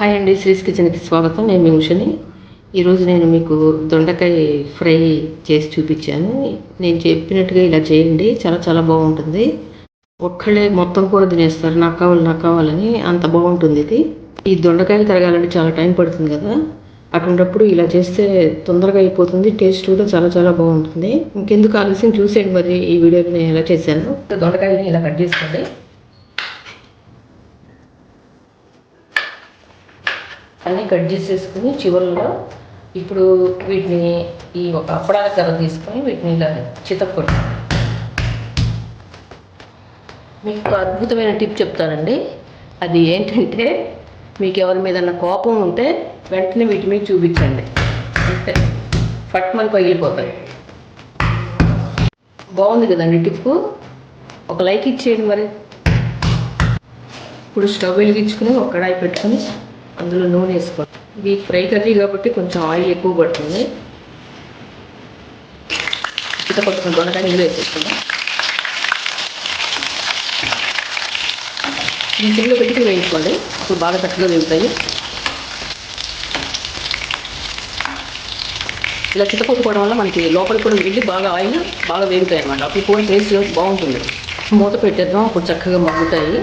Hi అండి శ్రీస్ కిచెన్కి స్వాగతం. నేను మీ ఈరోజు నేను మీకు దొండకాయ ఫ్రై చేసి చూపించాను. నేను చెప్పినట్టుగా ఇలా చేయండి చాలా చాలా బాగుంటుంది. ఒక్కళ్ళే మొత్తం కూడా తినేస్తారు నాకు కావాలి నాకు కావాలని అంత బాగుంటుంది ఇది. ఈ దొండకాయలు తరగాలంటే చాలా టైం పడుతుంది కదా. అటువంటిప్పుడు ఇలా చేస్తే తొందరగా అయిపోతుంది టేస్ట్ కూడా చాలా చాలా బాగుంటుంది. ఇంకెందుకు ఆలస్యం చూసేయండి మరి ఈ వీడియోని నేను ఎలా చేశాను. దొండకాయలని ఇలా కట్ చేసుకోండి. అన్నీ కట్ చేసేసుకుని చివరిలో ఇప్పుడు వీటిని ఈ ఒక అప్పడాల కర్ర తీసుకొని వీటిని ఇలా చితక్కొట్టి మీకు ఒక అద్భుతమైన టిప్ చెప్తానండి. అది ఏంటంటే మీకు ఎవరి మీద కోపం ఉంటే వెంటనే వీటి మీద చూపించండి. అంటే ఫట్మని పగిలిపోతాయి. బాగుంది కదండి టిప్పు. ఒక లైక్ ఇచ్చేయండి మరి. ఇప్పుడు స్టవ్ వెలిగించుకుని ఒక కడాయి పెట్టుకొని అందులో నూనె వేసుకోండి ఇది ఫ్రై కర్రీ కాబట్టి కొంచెం ఆయిల్ ఎక్కువ పడుతుంది. చిత్త కొంచెం దొండకాయ నీళ్ళు వేసేసుకుందాం. ఈ సిమ్లో పెట్టి వేయించుకోండి ఇప్పుడు బాగా చక్కగా వేగుతాయి. ఇలా చిత్తకొట్టుకోవడం వల్ల మనకి లోపలికి కూడా వెళ్ళి బాగా ఆయిల్ బాగా వేగుతాయి అనమాట అప్పుడు కూడా టేస్ట్ బాగుంటుంది. మూత పెట్టేద్దాం. అప్పుడు చక్కగా మగ్గుతాయి.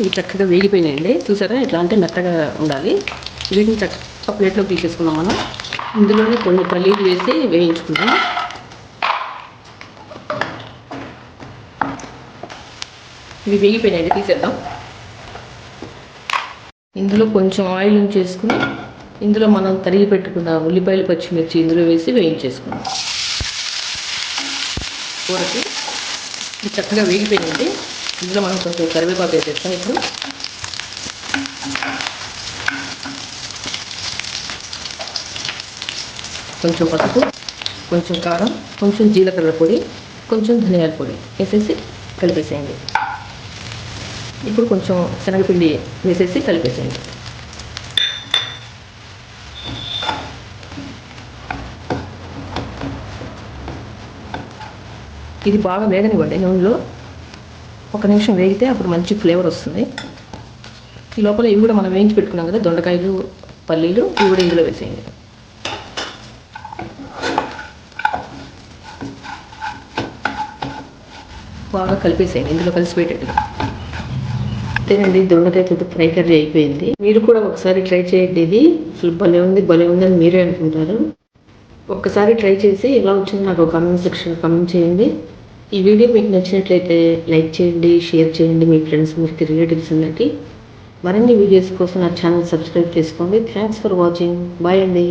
ఇవి చక్కగా వేగిపోయినాయండి. చూసారా? ఇట్లా అంటే మెత్తగా ఉండాలి. వీటిని చక్కగా ప్లేట్లో తీసేసుకున్నాం మనం. ఇందులోనే కొన్ని పల్లీలు వేసి వేయించుకుందాం. ఇవి వేగిపోయినాయండి. తీసేద్దాం. ఇందులో కొంచెం ఆయిల్ చేసుకుని ఇందులో మనం తరిగి పెట్టుకున్న ఉల్లిపాయలు పచ్చిమిర్చి ఇందులో వేసి వేయించేసుకుందాం. కూరకి ఇది చక్కగా వేగిపోయింది ఇందులో మనం కొంచెం కరివేపాకు వేసేస్తాం ఇప్పుడు. కొంచెం పసుపు కొంచెం కారం కొంచెం జీలకర్ర పొడి కొంచెం ధనియాల పొడి వేసేసి కలిపేసేయండి. ఇప్పుడు కొంచెం శనగపిండి వేసేసి కలిపేసేయండి. ఇది బాగా వేగనివ్వండి నూనెలో. ఒక నిమిషం వేగితే అప్పుడు మంచి ఫ్లేవర్ వస్తుంది. ఈ లోపల ఇవి కూడా మనం వేయించి పెట్టుకున్నాం కదా దొండకాయలు పల్లీలు ఇవి కూడా ఇందులో వేసేయండి. బాగా కలిపేసేయండి ఇందులో కలిసిపోయేటట్టుగా అంతేనండి దొండకాయ తోటి ఫ్రై కర్రీ అయిపోయింది. మీరు కూడా ఒకసారి ట్రై చేయండి ఇది. అసలు భలే ఉంది భలే ఉంది అని మీరే అనుకుంటారు. ఒక్కసారి ట్రై చేసి ఎలా వచ్చిందో నాకు కామెంట్ సెక్షన్ కామెంట్ చేయండి. ఈ వీడియో మీకు నచ్చినట్లయితే లైక్ చేయండి షేర్ చేయండి మీ ఫ్రెండ్స్ మీకు రిలేటివ్స్ అందరికి. మరిన్ని వీడియోస్ కోసం నా ఛానల్ సబ్స్క్రైబ్ చేసుకోండి. థ్యాంక్స్ ఫర్ వాచింగ్ బాయ్ అండి.